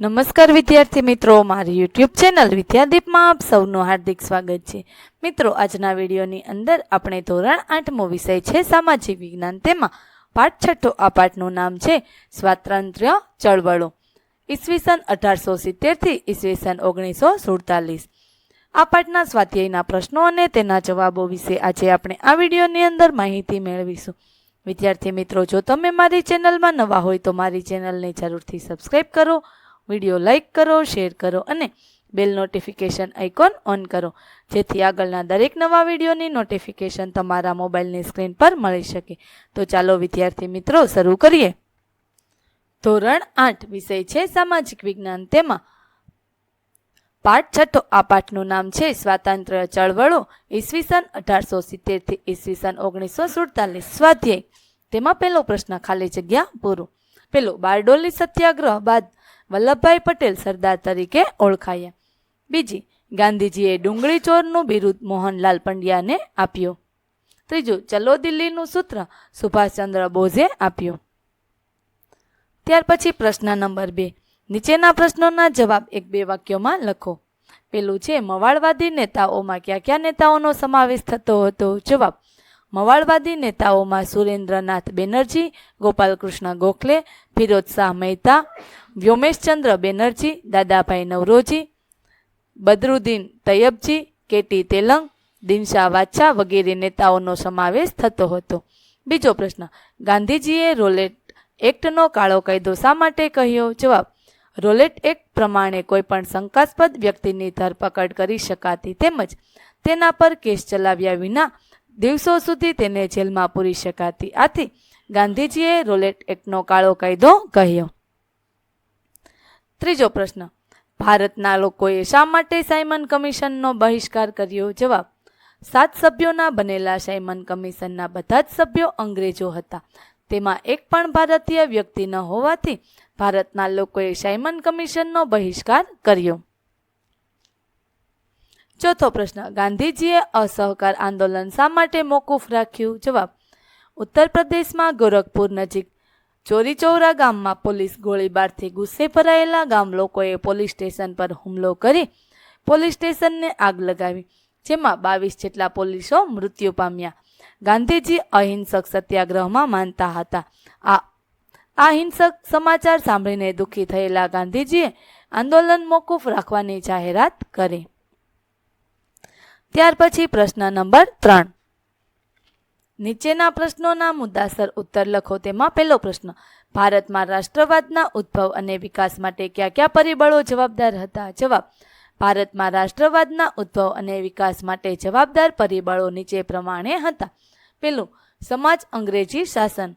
નમસ્કાર વિદ્યાર્થી મિત્રો, મારી યુટ્યુબ ચેનલ વિદ્યાદીપમાં આપ સૌનું હાર્દિક સ્વાગત છે. મિત્રો, આજના વિડીયોની અંદર આપણે ધોરણ આઠમો વિષય છે, સામાજિક વિજ્ઞાન. તેમાં પાઠ છઠ્ઠો, આ પાઠનું નામ છે, સ્વાતંત્ર્ય ચળવળો. ઈસવીસન અઢારસો સિત્તેરથી ઈસવીસન ઓગણીસો સુડતાલીસ. આ પાઠના સ્વાધ્યાયના પ્રશ્નો અને તેના જવાબો વિશે આજે આપણે આ વિડીયોની અંદર માહિતી મેળવીશું. વિદ્યાર્થી મિત્રો, જો તમે મારી ચેનલમાં નવા હોય તો મારી ચેનલને જરૂરથી સબસ્ક્રાઈબ કરો વીડિયો લાઇક કરો, શેર કરો અને બેલ નોટિફિકેશન આઇકોન ઓન કરો. જેથી આગળના દરેક નવા વિડીયોની નોટિફિકેશન તમારા મોબાઈલની સ્ક્રીન પર મળી શકે. તો ચાલો વિદ્યાર્થી મિત્રો, શરૂ કરીએ. ધોરણ આઠ વિષય છે સામાજિક વિજ્ઞાન. તેમાં પાઠ છઠ્ઠો, આ પાઠનું નામ છે સ્વાતંત્ર્ય ચળવળો, ઈસવીસન અઢારસો સિત્તેરથી ઈસવીસન ઓગણીસો સુડતાલીસ સ્વાધ્યાય. તેમાં પહેલો પ્રશ્ન ખાલી જગ્યા પૂરો. પેલો બારડોલી સત્યાગ્રહ બાદ વલ્લભભાઈ પટેલ સરદાર તરીકે ઓળખાયા. બીજી, ગાંધીજીએ ડુંગળી ચોરનું બિરુદ મોહનલાલ પંડ્યાને આપ્યું. ત્રીજું, ચલો દિલ્હીનું સૂત્ર સુભાષચંદ્ર બોઝે આપ્યું. ત્યાર પછી પ્રશ્ન નંબર બે. નીચેના પ્રશ્નોના જવાબ એક બે વાક્યોમાં લખો. પેલું છે, મવાળવાદી નેતાઓમાં કયા કયા નેતાઓનો સમાવેશ થતો હતો? જવાબ, મવાળવાદી નેતાઓમાં સુરેન્દ્રનાથ બેનર્જી, ગોપાલકૃષ્ણ ગોખલે, ફિરોજ શાહ મહેતા વ્યોમેશચંદ્ર બેનર્જી, દાદાભાઈ નવરોજી, બદરુદ્દીન તૈયબજી, કેટી તેલંગ, દિનશા વાચા વગેરે નેતાઓનો સમાવેશ થતો હતો. બીજો પ્રશ્ન, ગાંધીજીએ રોલેટ એક્ટનો કાળો કાયદો શા માટે કહ્યો? જવાબ, રોલેટ એક્ટ પ્રમાણે કોઈપણ શંકાસ્પદ વ્યક્તિની ધરપકડ કરી શકાતી તેમજ તેના પર કેસ ચલાવ્યા વિના દિવસો સુધી તેને જેલમાં પૂરી શકાતી. આથી ગાંધીજીએ રોલેટ એક્ટનો કાળો કાયદો કહ્યો. ત્રીજો પ્રશ્ન. ભારતના લોકોએ શા માટે સાયમન કમિશનનો બહિષ્કાર કર્યો? જવાબ. સાત સભ્યોના બનેલા સાયમન કમિશનના બધા જ સભ્યો અંગ્રેજો હતા. તેમાં એક પણ ભારતીય વ્યક્તિ ન હોવાથી ભારતના લોકોએ સાયમન કમિશનનો બહિષ્કાર કર્યો. ચોથો પ્રશ્ન. ગાંધીજીએ અસહકાર આંદોલન શા માટે મોકૂફ રાખ્યું? જવાબ. ઉત્તર પ્રદેશમાં ગોરખપુર નજીક ચોરીચૌરા ગામમાં પોલીસ ગોળીબારથી ગુસ્સે ભરાયેલા ગામ લોકોએ પોલીસ સ્ટેશન પર હુમલો કરી પોલીસ સ્ટેશનને આગ લગાવી, જેમાં બાવીસ જેટલા પોલીસો મૃત્યુ પામ્યા. ગાંધીજી અહિંસક સત્યાગ્રહમાં માનતા હતા. આ આ હિંસક સમાચાર સાંભળીને દુઃખી થયેલા ગાંધીજીએ આંદોલન મોકૂફ રાખવાની જાહેરાત કરી. ત્યાર પછી પ્રશ્ન નંબર ત્રણ. નીચેના પ્રશ્નોના મુદ્દાસર ઉત્તર લખો તેમાં પહેલો પ્રશ્ન, ભારતમાં રાષ્ટ્રવાદના ઉદ્ભવ અને વિકાસ માટે કયા કયા પરિબળો જવાબદાર હતા? જવાબ, ભારતમાં રાષ્ટ્રવાદના ઉદ્ભવ અને વિકાસ માટે જવાબદાર પરિબળો નીચે પ્રમાણે હતા. પેલું, સમાજ અંગ્રેજી શાસન.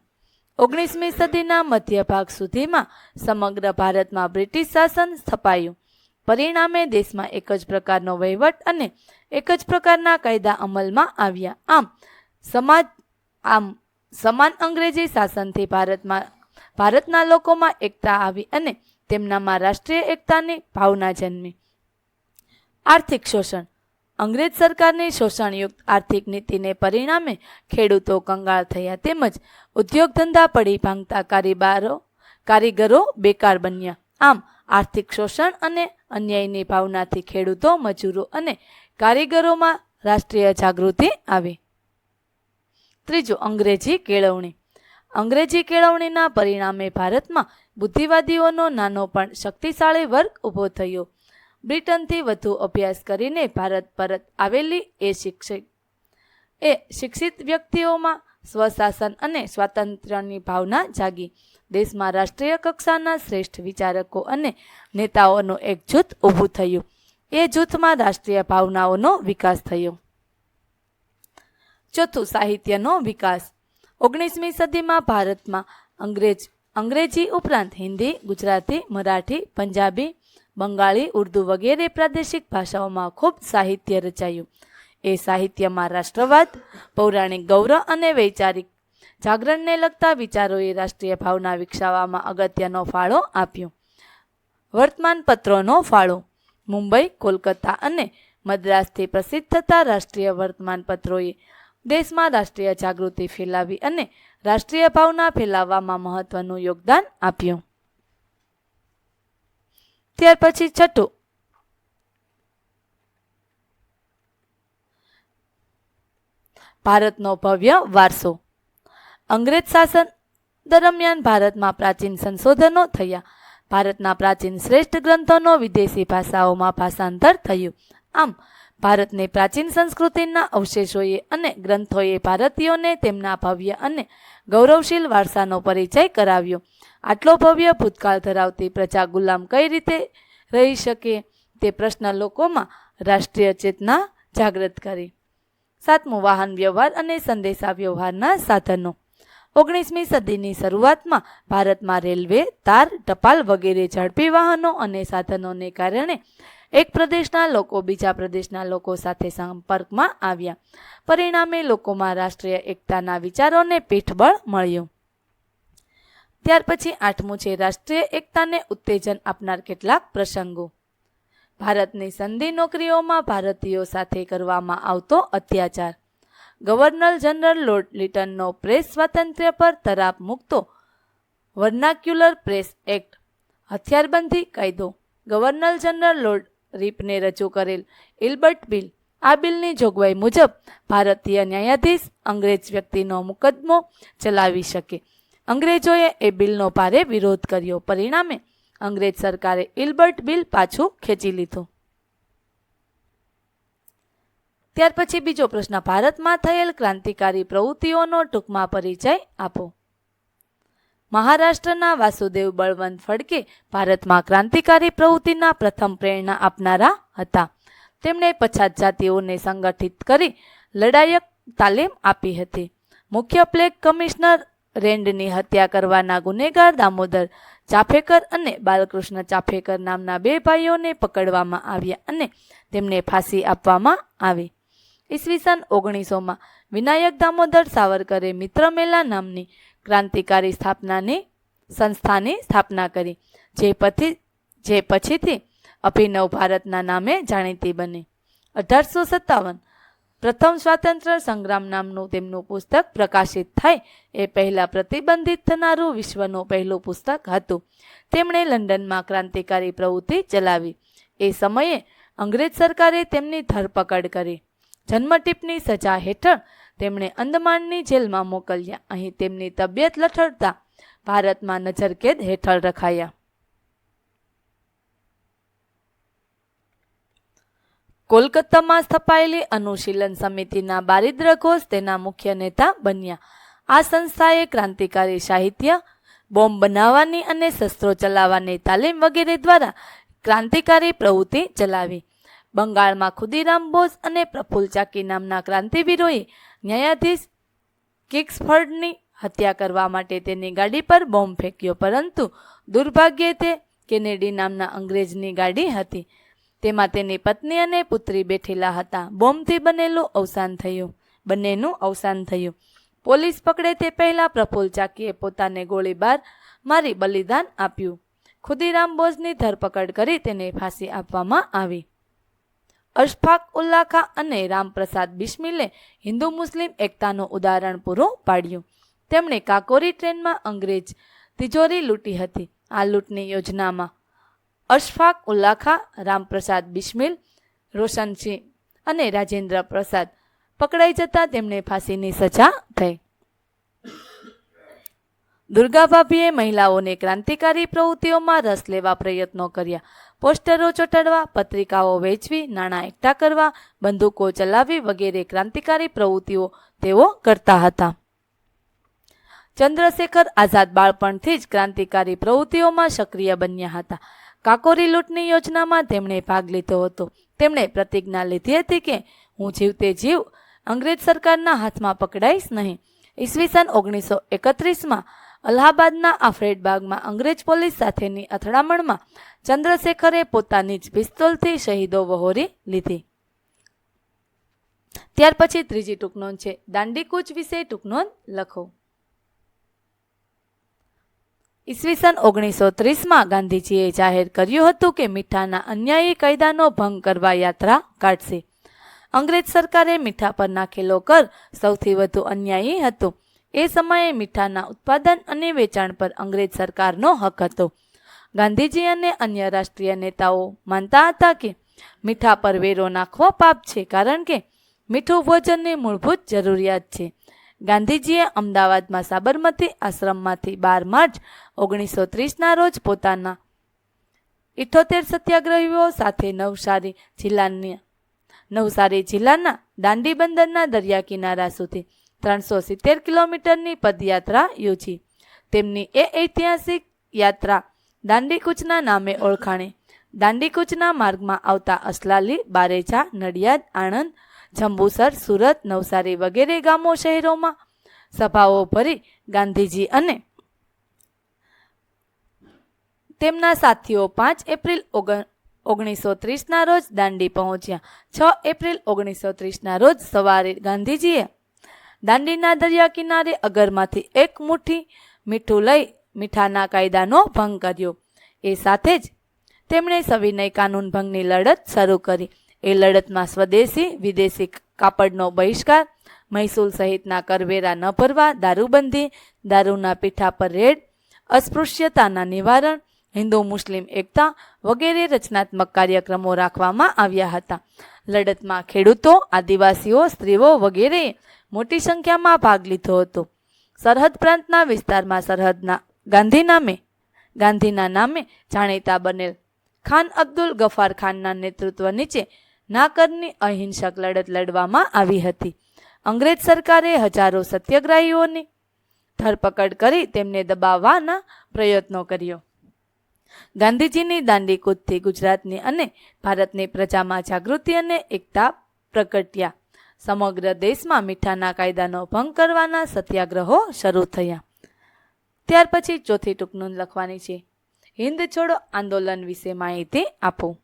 ઓગણીસમી સદીના મધ્ય ભાગ સુધીમાં સમગ્ર ભારતમાં બ્રિટિશ શાસન સ્થપાયું. પરિણામે દેશમાં એક જ પ્રકારનો વહીવટ અને એક જ પ્રકારના કાયદા અમલમાં આવ્યા. આમ સમાજ, આમ, સમાન અંગ્રેજી શાસનથી ભારતમાં, ભારતના લોકોમાં એકતા આવી અને તેમનામાં રાષ્ટ્રીય એકતાની ભાવના જન્મી. આર્થિક શોષણ. અંગ્રેજ સરકારની શોષણયુક્ત આર્થિક નીતિને પરિણામે ખેડૂતો કંગાળ થયા તેમજ ઉદ્યોગ ધંધા પડી ભાંગતા કારીબારો, કારીગરો બેકાર બન્યા. આમ, આર્થિક શોષણ અને અન્યાયની ભાવનાથી ખેડૂતો, મજૂરો અને કારીગરોમાં રાષ્ટ્રીય જાગૃતિ આવી. ત્રીજું, અંગ્રેજી કેળવણી. અંગ્રેજી કેળવણીના પરિણામે ભારતમાં બુદ્ધિવાદીઓનો નાનો પણ શક્તિશાળી વર્ગ ઊભો થયો. બ્રિટનથી વધુ અભ્યાસ કરીને ભારત પરત આવેલી એ શિક્ષિત એ શિક્ષિત વ્યક્તિઓમાં સ્વશાસન અને સ્વાતંત્ર્યની ભાવના જાગી. દેશમાં રાષ્ટ્રીય કક્ષાના શ્રેષ્ઠ વિચારકો અને નેતાઓનું એક જૂથ ઊભું થયું. એ જૂથમાં રાષ્ટ્રીય ભાવનાઓનો વિકાસ થયો. ચોથું સાહિત્યનો વિકાસ. ઓગણીસમી સદીમાં ભારતમાં અંગ્રેજ, અંગ્રેજી ઉપરાંત હિન્દી, ગુજરાતી, મરાઠી, પંજાબી, બંગાળી, ઉર્દુ વગેરે પ્રાદેશિક ભાષાઓમાં ખૂબ સાહિત્ય રચાયું. એ સાહિત્યમાં રાષ્ટ્રવાદ, પૌરાણિક ગૌરવ અને વૈચારિક જાગરણને લગતા વિચારોએ રાષ્ટ્રીય ભાવના વિકસાવવામાં અગત્યનો ફાળો આપ્યો. વર્તમાન પત્રોનો ફાળો. મુંબઈ, કોલકાતા અને મદ્રાસથી પ્રસિદ્ધ થતા રાષ્ટ્રીય વર્તમાનપત્રોએ દેશમાં રાષ્ટ્રીય જાગૃતિ ફેલાવી અને રાષ્ટ્રીય ભાવના ફેલાવવામાં મહત્વનું યોગદાન આપ્યું. ત્યાર પછી છઠ્ઠું. ભારતનો ભવ્ય વારસો. અંગ્રેજ શાસન દરમિયાન ભારતમાં પ્રાચીન સંશોધનો થયા. ભારતના પ્રાચીન શ્રેષ્ઠ ગ્રંથોનો વિદેશી ભાષાઓમાં ભાષાંતર થયું. આમ ભારતની પ્રાચીન સંસ્કૃતિના અવશેષોએ અને ગ્રંથોએ ભારતીયોને તેમના ભવ્ય અને ગૌરવશીલ વારસાનો પરિચય કરાવ્યો. આટલો ભવ્ય ભૂતકાળ ધરાવતી પ્રજા ગુલામ કઈ રીતે રહી શકે તે પ્રશ્ન લોકોમાં રાષ્ટ્રીય ચેતના જાગૃત કરી. સાતમું વાહન વ્યવહાર અને સંદેશા વ્યવહારના સાધનો. ઓગણીસમી સદીની શરૂઆતમાં ભારતમાં રેલવે, તાર, ટપાલ વગેરે ઝડપી વાહનો અને સાધનોને કારણે એક પ્રદેશના લોકો બીજા પ્રદેશના લોકો સાથે સંપર્કમાં આવ્યા. પરિણામે લોકોમાં રાષ્ટ્રીય એકતાના વિચારોને પીઠબળ મળ્યું. ત્યાર પછી આઠમું છે રાષ્ટ્રીય એકતાને ઉત્તેજન આપનાર કેટલાક પ્રસંગો. ભારતની સંધિ નોકરીઓમાં ભારતીયો સાથે કરવામાં આવતો અત્યાચાર. ગવર્નર જનરલ લોર્ડ લિટનનો પ્રેસ સ્વાતંત્ર્ય પર તરાપ મૂકતો. Vernacular press act. હથિયારબંધી કાયદો. ગવર્નર જનરલ લોર્ડ રીપને રજૂ કરેલ ઇલ્બર્ટ બિલ. આ બિલની જોગવાઈ મુજબ ભારતીય ન્યાયાધીશ અંગ્રેજ વ્યક્તિનો મુકદ્દમો ચલાવી શકે. અંગ્રેજોએ એ બિલનો ભારે વિરોધ કર્યો. પરિણામે અંગ્રેજ સરકારે ઇલ્બર્ટ બિલ પાછું ખેંચી લીધું. ત્યાર પછી બીજો પ્રશ્ન, ભારતમાં થયેલ ક્રાંતિકારી પ્રવૃત્તિઓનો ટૂંકમાં પરિચય આપો. મહારાષ્ટ્રના વાસુદેવ બળવંત ફડકે ભારતમાં ક્રાંતિકારી પ્રવૃત્તિના પ્રથમ પ્રેરણા આપનારા હતા. તેમણે પછાત જાતિઓને સંગઠિત કરી લડાયક તાલીમ આપી હતી. મુખ્ય પ્લેગ કમિશનર રેન્ડની હત્યા કરવાના ગુનેગાર દામોદર ચાફેકર અને બાલકૃષ્ણ ચાફેકર નામના બે ભાઈઓને પકડવામાં આવ્યા અને તેમને ફાંસી આપવામાં આવી. ઈસવીસન ઓગણીસોમાં વિનાયક દામોદર સાવરકરે મિત્રમેલા નામની ક્રાંતિકારી સ્થાપનાની સંસ્થાની સ્થાપના કરી, જે પછી જે પછીથી અભિનવ ભારતના નામે જાણીતી બની. અઢારસો સત્તાવન પ્રથમ સ્વાતંત્ર્ય સંગ્રામ નામનું તેમનું પુસ્તક પ્રકાશિત થાય એ પહેલાં પ્રતિબંધિત થનારું વિશ્વનું પહેલું પુસ્તક હતું. તેમણે લંડનમાં ક્રાંતિકારી પ્રવૃત્તિ ચલાવી. એ સમયે અંગ્રેજ સરકારે તેમની ધરપકડ કરી. જન્મટીપની સજા હેઠળ તેમણે અંદમાનની જેલમાં મોકલ્યા. અહીં તેમની તબિયત લથડતા ભારતમાં નજરકેદ હેઠળ રખાયા. કોલકાતામાં સ્થપાયેલી અનુશીલન સમિતિના બારિદ્ર ઘોષ તેના મુખ્ય નેતા બન્યા. આ સંસ્થાએ ક્રાંતિકારી સાહિત્ય, બોમ્બ બનાવવાની અને શસ્ત્રો ચલાવવાની તાલીમ વગેરે દ્વારા ક્રાંતિકારી પ્રવૃત્તિ ચલાવી. બંગાળમાં ખુદીરામ બોઝ અને પ્રફુલ્લ ચાકી નામના ક્રાંતિવીરોએ ન્યાયાધીશ કિક્સફર્ડની હત્યા કરવા માટે તેની ગાડી પર બોમ્બ ફેંક્યો, પરંતુ દુર્ભાગ્યે તે કેનેડી નામના અંગ્રેજની ગાડી હતી. તેમાં તેની પત્ની અને પુત્રી બેઠેલા હતા. બોમ્બથી બનેલું અવસાન થયું. બંનેનું અવસાન થયું. પોલીસ પકડે તે પહેલાં પ્રફુલ ચાકીએ પોતાને ગોળીબાર મારી બલિદાન આપ્યું. ખુદીરામ બોઝની ધરપકડ કરી તેને ફાંસી આપવામાં આવી. અશફાક ઉલ્લા ખા અને રામપ્રસાદ બિસ્મિલે હિન્દુ મુસ્લિમ એકતાનું ઉદાહરણ પૂરું પાડ્યું. તેમણે કાકોરી ટ્રેનમાં અંગ્રેજ તિજોરી લૂંટી હતી. આ લૂંટની યોજનામાં અશફાક ઉલ્લા ખા રામપ્રસાદ બિસ્મિલ, રોશનસિંહ અને રાજેન્દ્ર પ્રસાદ પકડાઈ જતા તેમને ફાંસીની સજા થઈ. દુર્ગાભાભીએ મહિલાઓને ક્રાંતિકારી પ્રવૃત્તિઓમાં રસ લેવા પ્રયત્નો કર્યા. પોસ્ટરો ચોટાડવા, પત્રિકાઓ વેચવી, નાણાં એકઠા કરવા, બંદૂકો ચલાવવી વગેરે ક્રાંતિકારી પ્રવૃત્તિઓ તેઓ કરતા હતા. ચંદ્રશેખર આઝાદ બાળપણથી જ ક્રાંતિકારી પ્રવૃત્તિઓમાં સક્રિય બન્યા હતા. કાકોરી લૂંટની યોજનામાં તેમણે ભાગ લીધો હતો. તેમણે પ્રતિજ્ઞા લીધી હતી કે, હું જીવતે જીવ, અંગ્રેજ સરકારના હાથમાં પકડાઈશ નહીં. ઈસવીસન ઓગણીસો એકત્રીસમાં અલ્હાબાદના આફ્રેડબાગમાં અંગ્રેજ પોલીસ સાથેની અથડામણમાં ચંદ્રશેખરે પોતાની જ પિસ્તોલથી શહીદો વહોરી લીધી. ત્યાર પછી ત્રીજી ટૂંકનોંધ છે. દાંડીકૂચ વિશે ટૂંકનોંધ લખો. ઈસવીસન ઓગણીસો ત્રીસમાં ગાંધીજીએ જાહેર કર્યું હતું કે મીઠાના અન્યાયી કાયદાનો ભંગ કરવા યાત્રા કાઢશે. અંગ્રેજ સરકારે મીઠા પર નાખેલો કર સૌથી વધુ અન્યાયી હતો. એ સમયે મીઠાના ઉત્પાદન અને વેચાણ પર અંગ્રેજ સરકારનો હક હતો. ગાંધીજી અને અન્ય રાષ્ટ્રીય નેતાઓ માનતા હતા કે મીઠા પર વેરો નાખવો પાપ છે કારણ કે મીઠું ભોજનની મૂળભૂત જરૂરિયાત છે. ગાંધીજીએ અમદાવાદમાં સાબરમતી આશ્રમમાંથી બાર માર્ચ ઓગણીસો ત્રીસના રોજ પોતાના ઇઠોતેર સત્યાગ્રહીઓ સાથે નવસારી જિલ્લાની નવસારી જિલ્લાના દાંડી બંદરના દરિયા કિનારા સુધી ત્રણસો સિત્તેર કિલોમીટરની પદયાત્રા યોજી. તેમની એ ઐતિહાસિક યાત્રા દાંડીકૂચના નામે ઓળખાણી. દાંડીકૂચના માર્ગમાં આવતા અસલાલી, બારેજા, નડિયાદ, આણંદ, જંબુસર, સુરત, નવસારી વગેરે ગામો શહેરોમાં સભાઓ ભરી ગાંધીજી અને તેમના સાથીઓ પાંચ એપ્રિલ ઓગણ ઓગણીસો ત્રીસના રોજ દાંડી પહોંચ્યા. છ એપ્રિલ ઓગણીસો ત્રીસના રોજ સવારે ગાંધીજીએ દાંડીના દરિયા કિનારે અગરમાંથી એક મુઠ્ઠી મીઠું લઈ મીઠાના કાયદાનો ભંગ કર્યો. એ સાથે જ તેમણે સવિનય કાનૂન ભંગની લડત શરૂ કરી. એ લડતમાં સ્વદેશી, વિદેશી કાપડનો બહિષ્કાર, મહેસૂલ સહિતના કરવેરા ન ભરવા, દારૂબંધી, દારૂના પીઠા પર રેડ, અસ્પૃશ્યતાના નિવારણ, હિન્દુ, મુસ્લિમ, એકતા વગેરે રચનાત્મક કાર્યક્રમો રાખવામાં આવ્યા હતા. લડતમાં ખેડૂતો, આદિવાસીઓ, સ્ત્રીઓ વગેરેએ મોટી સંખ્યામાં ભાગ લીધો હતો. સરહદ પ્રાંતના વિસ્તારમાં સરહદના ગાંધી નામે, ગાંધીના નામે જાણીતા બનેલ. ખાન અબ્દુલ ગફાર ખાનના નેતૃત્વ નીચે નાકરની અહિંસક લડત લડવામાં આવી હતી. અંગ્રેજ સરકારે હજારો સત્યાગ્રહીઓની ધરપકડ કરી તેમને દબાવવાના પ્રયત્નો કર્યો. ગાંધીજીની દાંડી કૂદથી ગુજરાતની અને ભારતની પ્રજામાં જાગૃતિ અને એકતા પ્રગટ્યા. સમગ્ર દેશમાં મીઠાના કાયદાનો ભંગ કરવાના સત્યાગ્રહો શરૂ થયા. ત્યાર પછી ચોથી ટૂંકનું લખવાની છે. હિન્દ છોડો આંદોલન વિશે માહિતી આપો.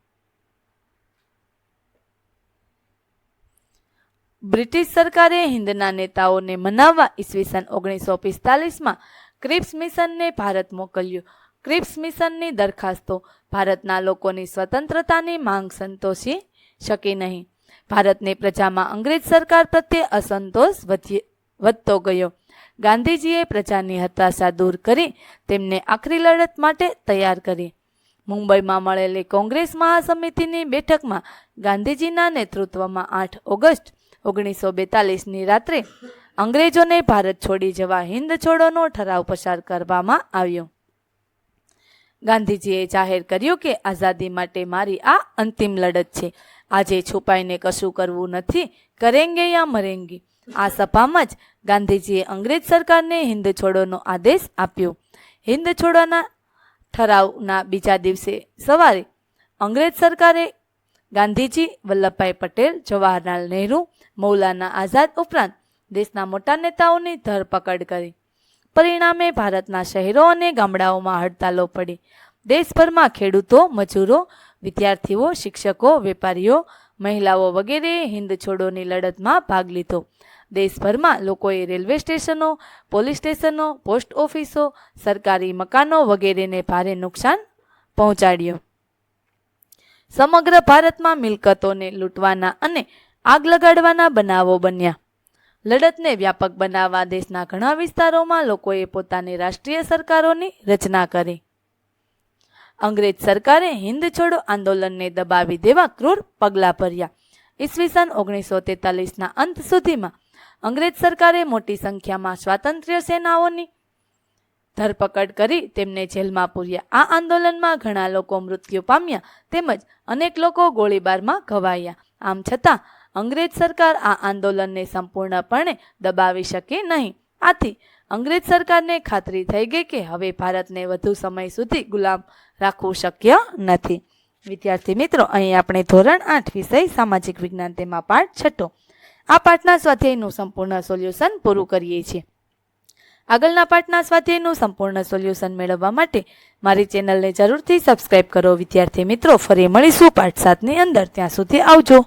બ્રિટિશ સરકારે હિન્દના નેતાઓને મનાવવા ઈસવીસન ઓગણીસો પિસ્તાલીસમાં ક્રિપ્સ મિશનને ભારત મોકલ્યું. ક્રિપ્સ મિશનની દરખાસ્તો ભારતના લોકોની સ્વતંત્રતાની માંગ સંતોષી શકી નહીં. ભારતની પ્રજામાં અંગ્રેજ સરકાર પ્રત્યે અસંતોષ વધી વધતો ગયો. ગાંધીજીએ પ્રજાની હતાશા દૂર કરી તેમને આખરી લડત માટે તૈયાર કરી. મુંબઈમાં મળેલી કોંગ્રેસ મહાસમિતિની બેઠકમાં ગાંધીજીના નેતૃત્વમાં આઠ ઓગસ્ટ, ઓગણીસો બેતાલીસની રાત્રે અંગ્રેજોને ભારત છોડી જવા હિન્દ છોડોનો ઠરાવ પસાર કરવામાં આવ્યો. ગાંધીજીએ જાહેર કર્યું કે આઝાદી માટે મારી આ અંતિમ લડત છે. આજે છુપાઈને કશું કરવું નથી. કરેંગે યા મરેંગે? આ સભામાં જ ગાંધીજીએ અંગ્રેજ સરકારને હિન્દ છોડોનો આદેશ આપ્યો. હિન્દ છોડોના ઠરાવના બીજા દિવસે સવારે અંગ્રેજ સરકારે ગાંધીજી વલ્લભભાઈ પટેલ, જવાહરલાલ નહેરુ, મૌલાના આઝાદ ઉપરાંત દેશના મોટા નેતાઓની ધરપકડ કરી. પરિણામે ભારતના શહેરો અને ગામડાઓમાં હડતાલો પડી. દેશભરમાં ખેડૂતો, મજૂરો, વિદ્યાર્થીઓ, શિક્ષકો, વેપારીઓ, મહિલાઓ વગેરે હિન્દ છોડોની લડતમાં ભાગ લીધો. દેશભરમાં લોકોએ રેલવે સ્ટેશનો, પોલીસ સ્ટેશનો, પોસ્ટ ઓફિસો, સરકારી મકાનો વગેરેને ભારે નુકસાન પહોંચાડ્યું. સમગ્ર ભારતમાં મિલકતોને લૂંટવાના અને આગ લગાડવાના બનાવો બન્યા. લડતને વ્યાપક બનાવવા દેશના ઘણા વિસ્તારોમાં લોકોએ પોતાની રાષ્ટ્રીય સરકારોની રચના કરી. અંગ્રેજ સરકારે હિન્દ છોડો આંદોલનને દબાવી દેવા ક્રૂર પગલાં ભર્યા. ઈસવીસન ઓગણીસો તેતાલીસના અંત સુધીમાં અંગ્રેજ સરકારે મોટી સંખ્યામાં સ્વાતંત્ર્ય સેનાઓની ધરપકડ કરી તેમને જેલમાં પૂર્યા. આ આંદોલનમાં ઘણા લોકો મૃત્યુ પામ્યા તેમજ અનેક લોકો ગોળીબારમાં ઘવાયા. આમ છતાં અંગ્રેજ સરકાર આ આંદોલનને સંપૂર્ણપણે દબાવી શકે નહીં. આથી, અંગ્રેજ સરકારને ખાતરી થઈ ગઈ કે હવે ભારતને વધુ સમય સુધી ગુલામ રાખવું શક્ય નથી. વિદ્યાર્થી મિત્રો, અહીં આપણે ધોરણ આઠ વિષય સામાજિક વિજ્ઞાન તેમાં પાઠ છઠ્ઠો. આ પાઠના સ્વાધ્યાયનું સંપૂર્ણ સોલ્યુશન પૂરું કરીએ છીએ. આગળના પાઠના સ્વાધ્યાયનું સંપૂર્ણ સોલ્યુશન મેળવવા માટે મારી ચેનલને જરૂરથી સબસ્ક્રાઇબ કરો. વિદ્યાર્થી મિત્રો, ફરી મળીશું પાઠ સાતની અંદર. ત્યાં સુધી આવજો.